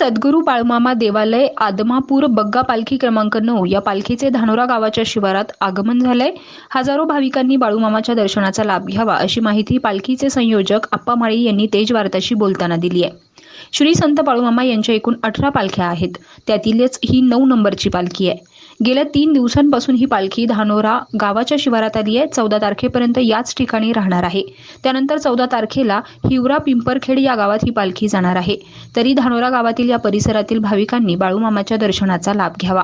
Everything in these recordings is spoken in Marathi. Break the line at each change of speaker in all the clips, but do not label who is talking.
सद्गुरू बाळमामा देवालय आदमापूर बग्गा पालखी क्रमांक नऊ या पालखीचे धानोरा गावाच्या शिवारात आगमन झालंय. हजारो भाविकांनी बाळूमामाच्या दर्शनाचा लाभ घ्यावा अशी माहिती पालखीचे संयोजक आप्पा माळी यांनी तेज वार्ताशी बोलताना दिली आहे. श्री संत बाळूमामा यांच्या एकूण अठरा पालख्या आहेत. त्यातीलच ही नऊ नंबरची पालखी आहे. गेल्या तीन दिवसांपासून ही पालखी धानोरा गावाच्या शिवारात आली आहे. चौदा तारखेपर्यंत याच ठिकाणी राहणार आहे. त्यानंतर चौदा तारखेला हिवरा पिंपरखेड या गावात ही पालखी जाणार आहे. तरी धानोरा गावातील या परिसरातील भाविकांनी बाळूमामाच्या दर्शनाचा लाभ घ्यावा.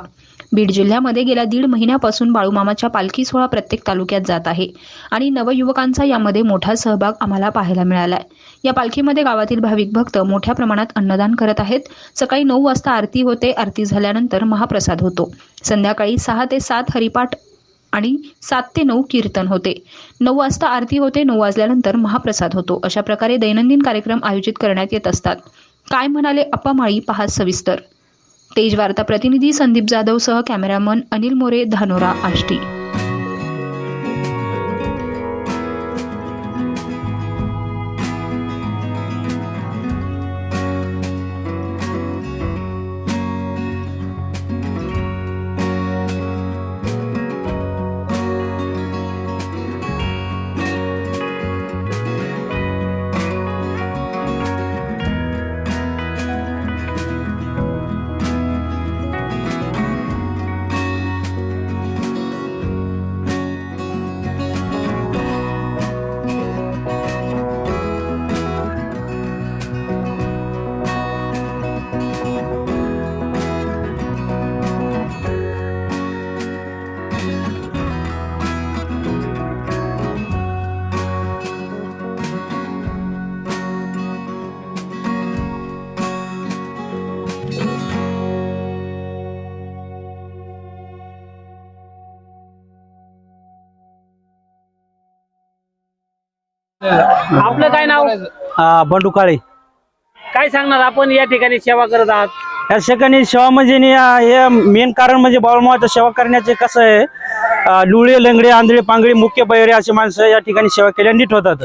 बीड जिल्ह्यामध्ये गेल्या दीड महिन्यापासून बाळूमामाच्या पालखी सोहळा प्रत्येक तालुक्यात जात आहे आणि नवयुवकांचा यामध्ये मोठा सहभाग आम्हाला पाहायला मिळाला आहे या पालखीमध्ये गावातील भाविक भक्त मोठ्या प्रमाणात अन्नदान करत आहेत. सकाळी नऊ वाजता आरती होते. आरती झाल्यानंतर महाप्रसाद होतो. संध्याकाळी सहा ते सात हरिपाठ आणि सात ते नऊ कीर्तन होते. नऊ वाजता आरती होते. नऊ वाजल्यानंतर महाप्रसाद होतो. अशा प्रकारे दैनंदिन कार्यक्रम आयोजित करण्यात येत असतात. काय म्हणाले अप्पा माळी पहा सविस्तर. तेज वार्ता प्रतिनिधी संदीप जाधव सह कॅमेरामन अनिल मोरे धानोरा आष्टी.
आपलं काय नाव?
हा, बंडू काळे.
काय सांगणार? आपण या ठिकाणी सेवा करत आहात.
या ठिकाणी सेवा म्हणजे नि- हे मेन कारण म्हणजे बाळमावाचं सेवा करण्याचे कसं आहे? लुळे लंगडे आंधळे पांगळे मुख्य बैरे असे माणसं या ठिकाणी सेवा केल्या नीट होतात.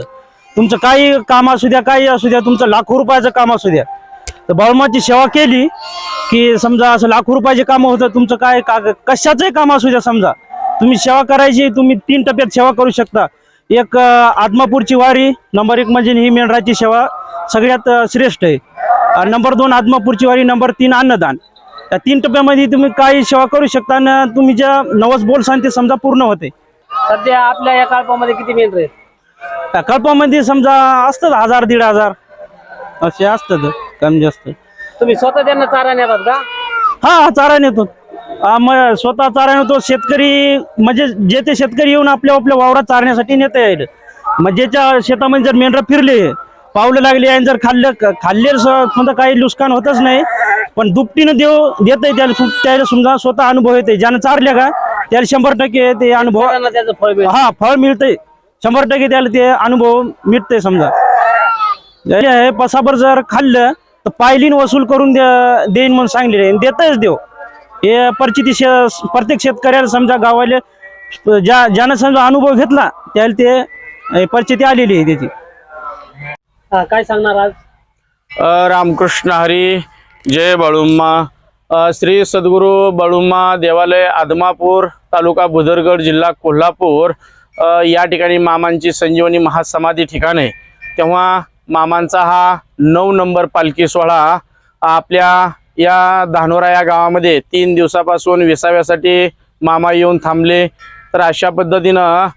तुमचं काही काम असू द्या काही असू द्या तुमचं लाखो रुपयाचं काम असू द्या. तर बाळमाची सेवा केली की समजा असं लाखो रुपयाचे काम होतं तुमचं काय का कशाचंही काम असू द्या समजा. तुम्ही सेवा करायची तुम्ही तीन टप्प्यात सेवा करू शकता. एक आदमापूरची वारी नंबर एक म्हणजे ही मेंढराची सेवा सगळ्यात श्रेष्ठ आहे. नंबर दोन आदमापूरची वारी नंबर तीन अन्नदान. या तीन टप्प्यामध्ये तुम्ही काही सेवा करू शकता आणि तुम्ही ज्या नवस बोलसान ते समजा पूर्ण होते.
सध्या आपल्या या कल्पामध्ये किती मेंढर आहेत?
या कल्पामध्ये समजा असतात हजार दीड हजार. असे असतात कमी जास्त.
तुम्ही स्वतः त्यांना चारा नेतात का?
हा चारा नेतो. मग स्वतः चारा नेतो शेतकरी म्हणजे जे ते शेतकरी येऊन आपल्या आपल्या वावरात चारण्यासाठी नेता येईल मग ज्याच्या शेतामध्ये जर मेंढरा फिरले पावलं लागले आणि जर खाल्लं खाल्ले समजा काही नुकसान होतच नाही पण दुपटीनं देव देत त्याला सु- त्याला समजा स्वतः अनुभव येते ज्यानं चारले का त्याला शंभर टक्के ते अनुभव
मिळतं
हा फळ मिळतंय. शंभर टक्के त्याला ते अनुभव मिळतंय समजा. आहे पसाभर जर खाल्लं तर पायलीन वसूल करून दे- देईन म्हणून सांगलेले आहे. देतच देव. हे परिचिती शे- प्रत्येक शेतकऱ्याला समजा गावाले ज्या ज्यानं समजा अनुभव घेतला त्याला ते परिचिती आलेली आहे त्याची.
हा, काय सांगणार आज?
अ, रामकृष्ण हरी जय बाळुम्मा. अ, श्री सद्गुरू बाळुम्मा देवालय आदमापूर तालुका बुदरगड जिल्हा कोल्हापूर. अ, या ठिकाणी मामांची संजीवनी महासमाधी ठिकाण. आहे तेव्हा मामांचा हा नऊ नंबर पालखी सोहळा आपल्या या धानोरा या गावामध्ये तीन दिवसापासून विसाव्यासाठी मामा येऊन थांबले. तर अशा पद्धतीनं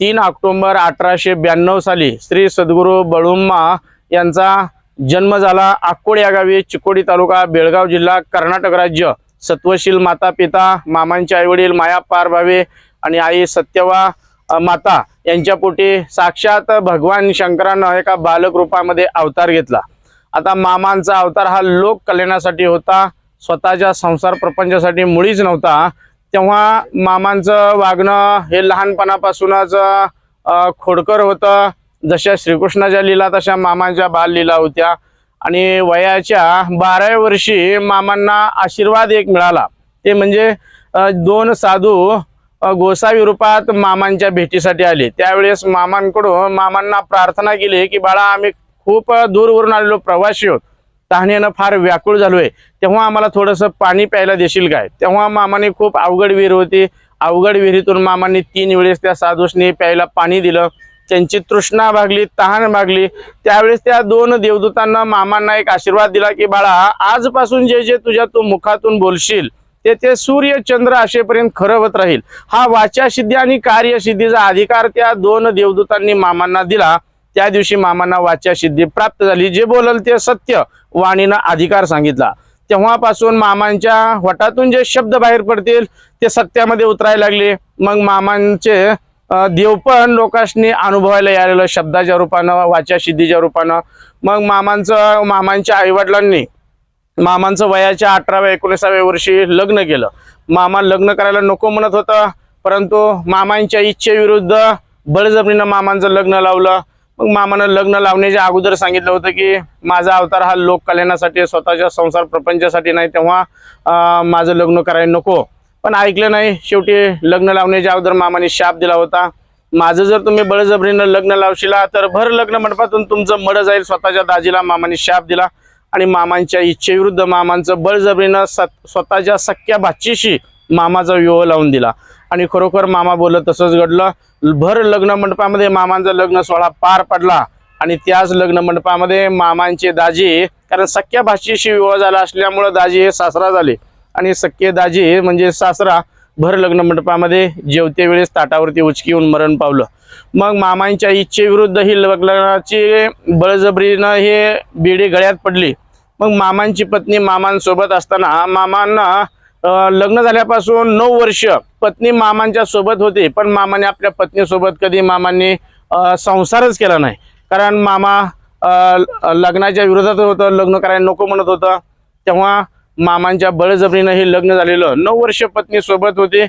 तीन ऑक्टोंबर अठराशे ब्याण्णव साली श्री सद्गुरू बळुम्मा यांचा जन्म झाला आक्कोड या गावी चिकोडी तालुका बेळगाव जिल्हा कर्नाटक राज्य. सत्वशील माता पिता मामांचे आईवडील माया पार भावे आणि आई सत्यवा माता यांच्या पोटी साक्षात भगवान शंकरानं एका बालक रूपामध्ये अवतार घेतला. आता मामांचा अवतार हा लोक कल्याणासाठी होता. स्वतःच्या संसार प्रपंचासाठी मुळीच नव्हता. तेव्हा मामांचं वागणं हे लहानपणापासूनच खोडकर होतं. जशा श्रीकृष्णाच्या लीला तशा मामांच्या बाल लीला होत्या. आणि वयाच्या बाराव्या वर्षी मामांना आशीर्वाद एक मिळाला. ते म्हणजे दोन साधू गोसावी रूपात मामांच्या भेटीसाठी आले. त्यावेळेस मामांकडून मामांना प्रार्थना केली की बाळा आम्ही खूप दूरवरून आलेलो प्रवासी आहोत. तहानेनं फार व्याकुळ झालोय. तेव्हा आम्हाला थोडंसं पाणी प्यायला देशील काय? तेव्हा मामाने खूप अवघड विहीर होती. अवघड विहिरीतून मामांनी तीन वेळेस त्या साधूसनी प्यायला पाणी दिलं. त्यांची तृष्णा भागली तहान भागली. त्यावेळेस त्या दोन देवदूतांना मामांना एक आशीर्वाद दिला की बाळा आजपासून जे जे तुझ्या तू मुखातून बोलशील ते ते सूर्य चंद्र असेपर्यंत खरं होत राहील. हा वाचासिद्धी आणि कार्यसिद्धीचा अधिकार त्या दोन देवदूतांनी मामांना दिला. त्या दिवशी मामांना वाच्या सिद्धी प्राप्त झाली. जे बोलल ते सत्य. वाणीनं अधिकार सांगितला. तेव्हापासून मामांच्या वटातून जे शब्द बाहेर पडतील ते सत्यामध्ये उतरायला लागले. मग मामांचे देवपण देव पण लोकांनी अनुभवायला यायला शब्दाच्या रूपानं वाच्या सिद्धीच्या रूपानं. मग मामांचं मामांच्या आईवडिलांनी मामांचं वयाच्या अठराव्या एकोणीसाव्या वर्षी लग्न केलं. मामा लग्न करायला नको म्हणत होतं परंतु मामांच्या इच्छेविरुद्ध बळजबरीनं मामांचं लग्न लावलं. मग मामानं लग्न लावण्याच्या अगोदर सांगितलं होतं की माझा अवतार हा लोक कल्याणासाठी स्वतःच्या संसार प्रपंचासाठी नाही तेव्हा माझं लग्न करायला नको. पण ऐकलं नाही. शेवटी लग्न लावण्याच्या अगोदर मामाने शाप दिला होता. माझं जर तुम्ही बळजबरीनं लग्न लावशिला तर भर लग्न मंडपातून तुमचं मड जाईल. स्वतःच्या दाजीला मामाने शाप दिला. आणि मामांच्या इच्छेविरुद्ध मामांचं बळजबरीनं स्वतःच्या सख्या भाचीशी मामाचा विवाह लावून दिला. आणि खरोखर मामा बोललं तसंच घडलं. भर लग्न मंडपामध्ये मामांचा लग्न सोहळा पार पडला आणि त्याच लग्न मंडपामध्ये मामांचे दाजी कारण सख्या भाषेशी विवाह झाला असल्यामुळं दाजी हे सासरा झाले. आणि सख्खे दाजी म्हणजे सासरा भर लग्न मंडपामध्ये जेवते वेळेस ताटावरती उचकी येऊन मरण पावलं. मग मामांच्या इच्छेविरुद्ध ही लग्नाची बळजबरीनं हे बिडी गळ्यात पडली. मग मामांची पत्नी मामांसोबत असताना मामांना लग्न झाल्यापासून नऊ वर्ष पत्नी मामांच्या सोबत होती पण मामाने आपल्या पत्नीसोबत कधी मामांनी संसारच केला नाही. कारण मामा लग्नाच्या विरोधात होतं लग्न करायला नको म्हणत होतं. तेव्हा मामांच्या बळजबरीनं हे लग्न झालेलं. नऊ वर्ष पत्नी सोबत होती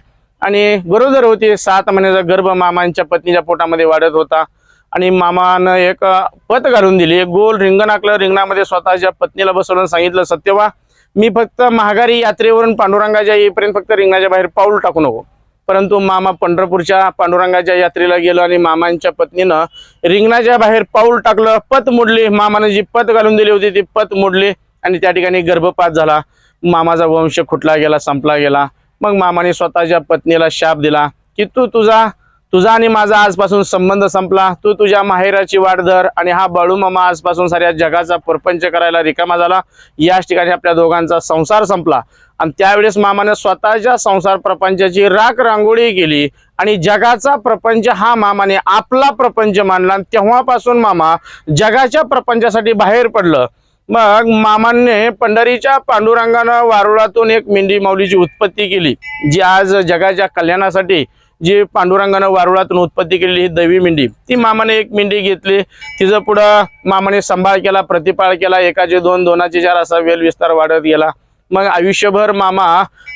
आणि गरोदर होती. सात महिन्याचा गर्भ मामांच्या पत्नीच्या पोटामध्ये वाढत होता. आणि मामानं एक पत घालून दिली. एक गोल रिंगण आखलं. रिंगणामध्ये स्वतःच्या पत्नीला बसवलं सांगितलं सत्यवा मी फक्त महागारी यात्रेवरून पांडुरंगाच्या येईपर्यंत फक्त रिंगणाच्या बाहेर पाऊल टाकू नको. परंतु मामा पंढरपूरच्या पांडुरंगाच्या यात्रेला गेलो आणि मामांच्या पत्नीनं रिंगणाच्या बाहेर पाऊल टाकलं पत मोडली. मामानं जी पत घालून दिली होती ती पत मोडली आणि त्या ठिकाणी गर्भपात झाला. मामाचा वंश खुटला गेला संपला गेला. मग मामाने स्वतःच्या पत्नीला शाप दिला की तू तुझा तुझा आणि माझा आजपासून संबंध संपला. तू तुझ्या माहेराची वाट धर आणि हा बाळू मामा आजपासून साऱ्या जगाचा प्रपंच करायला रिकामा झाला. याच ठिकाणी आपल्या दोघांचा संसार संपला. आणि त्यावेळेस मामाने स्वतःच्या संसार प्रपंचाची राख रांगोळी केली आणि जगाचा प्रपंच हा मामाने आपला प्रपंच मानला आणि तेव्हापासून मामा जगाच्या प्रपंचासाठी बाहेर पडलं. मग मामाने पंढरीच्या पांडुरंगानं वारुळातून एक मेंढी माऊलीची उत्पत्ती केली जी आज जगाच्या कल्याणासाठी जी पांडुरंगानं वारुळातून उत्पत्ती केलेली ही दैवी मेंढी ती मामाने एक मेंढी घेतली. तिचं पुढं मामाने सांभाळ केला प्रतिपाळ केला एकाचे दोन दोनाचे चार असा वेल विस्तार वाढत गेला. मग आयुष्यभर मामा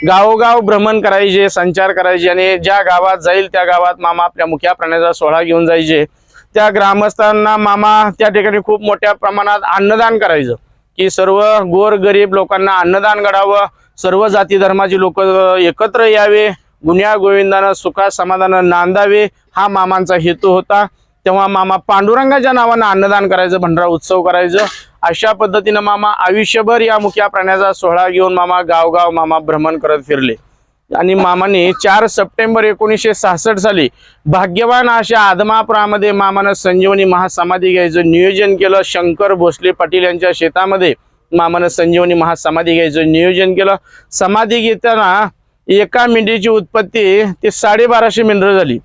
गावोगाव भ्रमण करायचे संचार करायचे आणि ज्या गावात जाईल त्या गावात मामा आपल्या मुख्या प्राण्याचा सोहळा घेऊन जायचे. त्या ग्रामस्थांना मामा त्या ठिकाणी खूप मोठ्या प्रमाणात अन्नदान करायचं. की सर्व गोर गरीब लोकांना अन्नदान घडावं सर्व जाती धर्माची लोक एकत्र यावे गुन्ह्या गोविंदानं सुखा समाधानं नांदावे हा मामांचा हेतू होता. तेव्हा मामा पांडुरंगाच्या नावानं अन्नदान करायचं भंडारा उत्सव करायचं. अशा पद्धतीनं मामा आयुष्यभर या मुख्या प्राण्याचा सोहळा घेऊन मामा गावगाव मामा भ्रमण करत फिरले. आणि मामाने चार सप्टेंबर एकोणीसशे सहासष्ट साली भाग्यवान अशा आदमापुरामध्ये मामानं संजीवनी महासमाधी घ्यायचं नियोजन केलं. शंकर भोसले पाटील यांच्या शेतामध्ये मामानं संजीवनी महासमाधी घ्यायचं नियोजन केलं. समाधी घेताना एका मेंढीची उत्पत्ती ती साडेबाराशे मेंढरं झाली.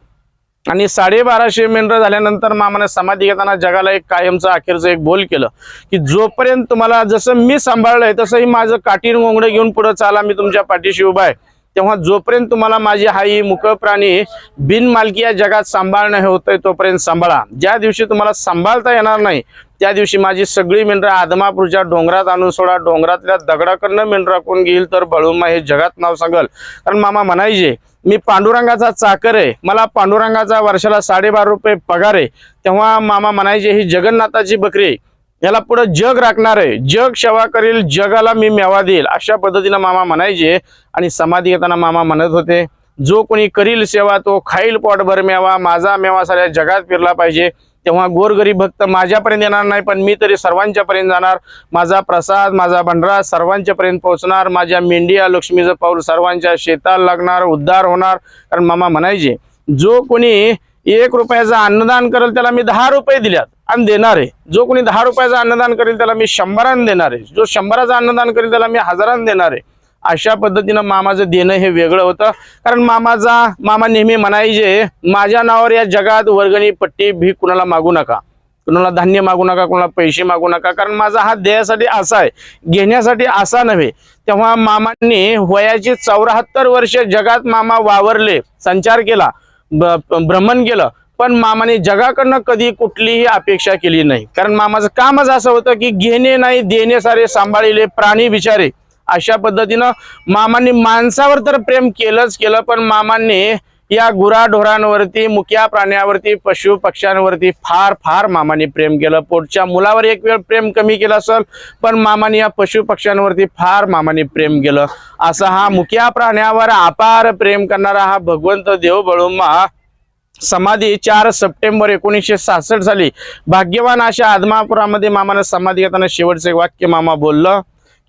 आणि साडेबाराशे मेंढरं झाल्यानंतर मामाने समाधी घेताना जगाला एक कायमचं अखेरचं एक बोल केलं की जोपर्यंत तुम्हाला जसं मी सांभाळलंय तसंही माझं काटीन गोंगडं घेऊन पुढं चाला मी तुमच्या पाठीशी उभा आहे. तेव्हा जोपर्यंत तुम्हाला माझी हाई मुख प्राणी बिनमालकी या जगात सांभाळणं हे होतंय तोपर्यंत सांभाळा. ज्या दिवशी तुम्हाला सांभाळता येणार नाही त्या दिवशी माझी सगळी मेंढरं आदमापूरच्या डोंगरात आणून सोडा. डोंगरातल्या दगडाकडनं मेंढरा कोण घेईल तर बळूमा हे जगात नाव सांगल. कारण मामा म्हणायचे मी पांडुरंगाचा चाकर आहे मला पांडुरंगाचा वर्षाला साडेबारा रुपये पगार आहे. तेव्हा मामा म्हणायचे ही जगन्नाथाची बकरी आहे. याला पुढं जग राखणार आहे. जग सेवा करील जगाला मी मेवा देईल अशा पद्धतीनं मामा म्हणायचे आणि समाधी घेताना मामा म्हणत होते जो कोणी करील सेवा तो खाईल पोटभर मेवा माझा मेवा साऱ्या जगात फिरला पाहिजे. तेव्हा गोरगरीब भक्त माझ्यापर्यंत येणार नाही पण मी तरी सर्वांच्यापर्यंत जाणार. माझा प्रसाद माझा भंडारा सर्वांच्यापर्यंत पोहोचणार. माझ्या मेंढिया लक्ष्मीचं पाऊल सर्वांच्या शेताला लागणार उद्धार होणार. कारण मामा म्हणायचे जो कोणी एक रुपयाचं अन्नदान करेल त्याला मी दहा रुपये दिल्यात. आणि देणार आहे. जो कोणी दहा रुपयाचं अन्नदान करेल त्याला मी शंभरानं देणार आहे. जो शंभराचं अन्नदान करेल त्याला मी हजारानं देणार आहे. अशा पद्धतीनं मामाचं देणं हे वेगळं होतं. कारण मामाचा मामा नेहमी म्हणायचे माझ्या नावावर या जगात वर्गणी पट्टी भी कुणाला मागू नका. कुणाला धान्य मागू नका कुणाला पैसे मागू नका. कारण माझा हा देण्यासाठी असा आहे. घेण्यासाठी असा नव्हे. तेव्हा मामांनी वयाची चौऱ्याहत्तर वर्ष जगात मामा वावरले संचार केला भ्रमण केलं. पण मामाने जगाकडनं कधी कुठलीही अपेक्षा केली नाही. कारण मामाचं कामच असं होतं की घेणे नाही देणे सारे सांभाळिले प्राणी बिचारे. अशा पद्धतीनं मामांनी माणसावर तर प्रेम केलंच केलं पण मामांनी या गुराढोरांवरती मुक्या प्राण्यावरती पशु पक्ष्यांवरती फार फार मामाने प्रेम केलं. पोटच्या मुलावर एक वेळ प्रेम कमी केलं असेल पण मामाने या पशु पक्ष्यांवरती फार मामाने प्रेम केलं. असा हा मुक्या प्राण्यावर अपार प्रेम करणारा हा भगवंत देव बळुमा समाधी चार सप्टेंबर एकोणीसशे सहासष्ट साली भाग्यवान अशा आदमापुरामध्ये मामानं समाधी घेताना शेवटचं एक वाक्य मामा बोललं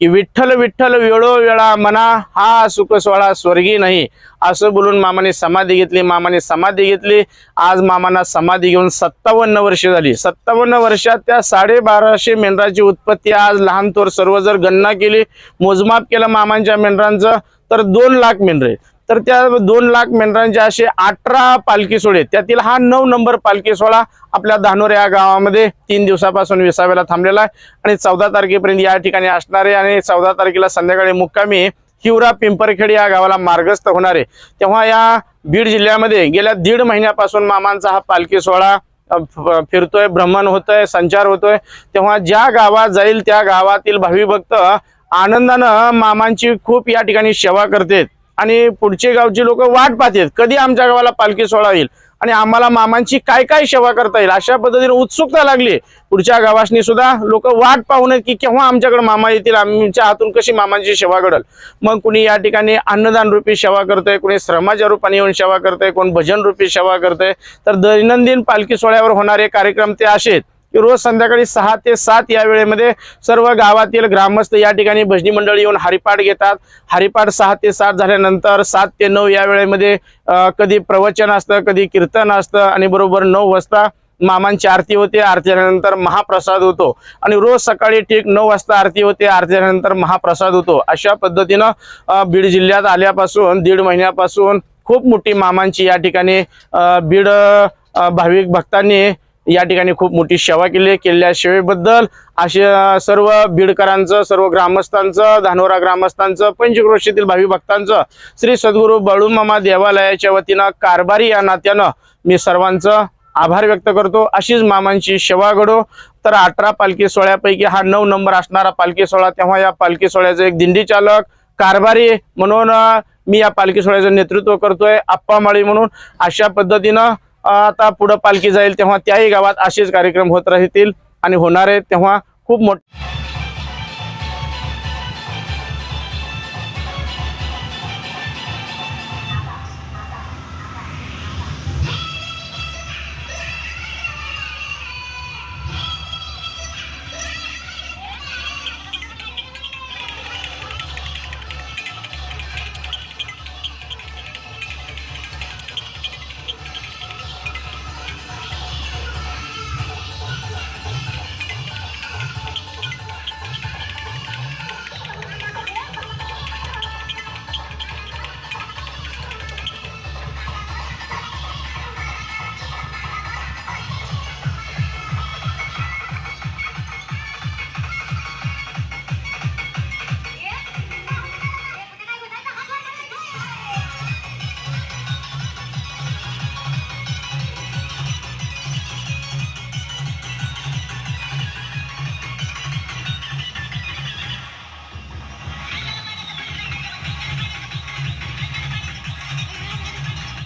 की विठ्ठल विठ्ठल वेळोवेळा मना हा सुखसोळा स्वर्गी नाही. असं बोलून मामाने समाधी घेतली. मामाने समाधी घेतली. आज मामांना समाधी घेऊन सत्तावन्न वर्ष झाली. सत्तावन्न वर्षात त्या साडेबाराशे मेंढराची उत्पत्ती आज लहान थोर सर्व जर गणना केली मोजमाप केलं मामांच्या मेंढरांचं तर दोन लाख मेंढरे. तर त्या दोन लाख मेंढरांचे असे अठरा पालखी सोहळे त्यातील हा नऊ नंबर पालखी सोहळा आपल्या धानोर या गावामध्ये तीन दिवसापासून विसाव्याला थांबलेला आहे. आणि चौदा तारखेपर्यंत या ठिकाणी असणारे आणि चौदा तारखेला संध्याकाळी मुक्कामी हिवरा पिंपरखेड या गावाला मार्गस्थ होणारे. तेव्हा या बीड जिल्ह्यामध्ये गेल्या दीड महिन्यापासून मामांचा हा पालखी सोहळा फिरतोय भ्रमण होतोय संचार होतोय. तेव्हा ज्या गावात जाईल त्या गावातील भावी भक्त आनंदानं मामांची खूप या ठिकाणी सेवा करतात. आणि पुढचे गावचे लोक वाट पाहतात कधी आमच्या गावाला पालखी सोहळा येईल? आणि आम्हाला मामांची काय काय सेवा करता येईल? अशा पद्धतीने उत्सुकता लागली. पुढच्या गावासनी सुद्धा लोक वाट पाहून की केव्हा आमच्याकडे मामा येतील? आमच्या हातून कशी मामांची सेवा घडल? मग कुणी या ठिकाणी अन्नदान रूपी सेवा करतंय कुणी श्रमाच्या रूपाने येऊन सेवा करतंय कोण भजन रूपी सेवा करतंय? तर दैनंदिन पालखी सोहळ्यावर होणारे कार्यक्रम ते असेत आहेत. की रोज संध्याकाळी सहा ते सात या वेळेमध्ये सर्व गावातील ग्रामस्थ या ठिकाणी भजनी मंडळी येऊन हरिपाठ घेतात. हरिपाठ सहा ते सात झाल्यानंतर सात ते नऊ या वेळेमध्ये कधी प्रवचन असतं कधी कीर्तन असतं आणि बरोबर नऊ वाजता मामांची आरती होते आरती झाल्यानंतर महाप्रसाद होतो. आणि रोज सकाळी ठीक नऊ वाजता आरती होते आरती झाल्यानंतर महाप्रसाद होतो. अशा पद्धतीनं बीड जिल्ह्यात आल्यापासून दीड महिन्यापासून खूप मोठी मामांची या ठिकाणी बीड भाविक भक्तांनी या ठिकाणी खूप मोठी सेवा केली केलेल्या सेवेबद्दल असे सर्व बीडकरांचं सर्व ग्रामस्थांचं धानोरा ग्रामस्थांचं पंचक्रोशीतील भावी भक्तांचं श्री सद्गुरू बळूमामा देवालयाच्या वतीनं कारभारी या नात्यानं मी सर्वांचं आभार व्यक्त करतो. अशीच मामांची सेवा घडो. तर अठरा पालखी सोहळ्यापैकी हा नऊ नंबर असणारा पालखी सोहळा तेव्हा या पालखी सोहळ्याचं एक दिंडी चालक कारभारी म्हणून मी या पालखी सोहळ्याचं नेतृत्व करतोय. आप्पा माळी म्हणून अशा पद्धतीनं आता पुढं पालखी जाईल तेव्हा त्याही गावात असेच कार्यक्रम होत राहतील आणि होणार आहेत तेव्हा खूप मोठ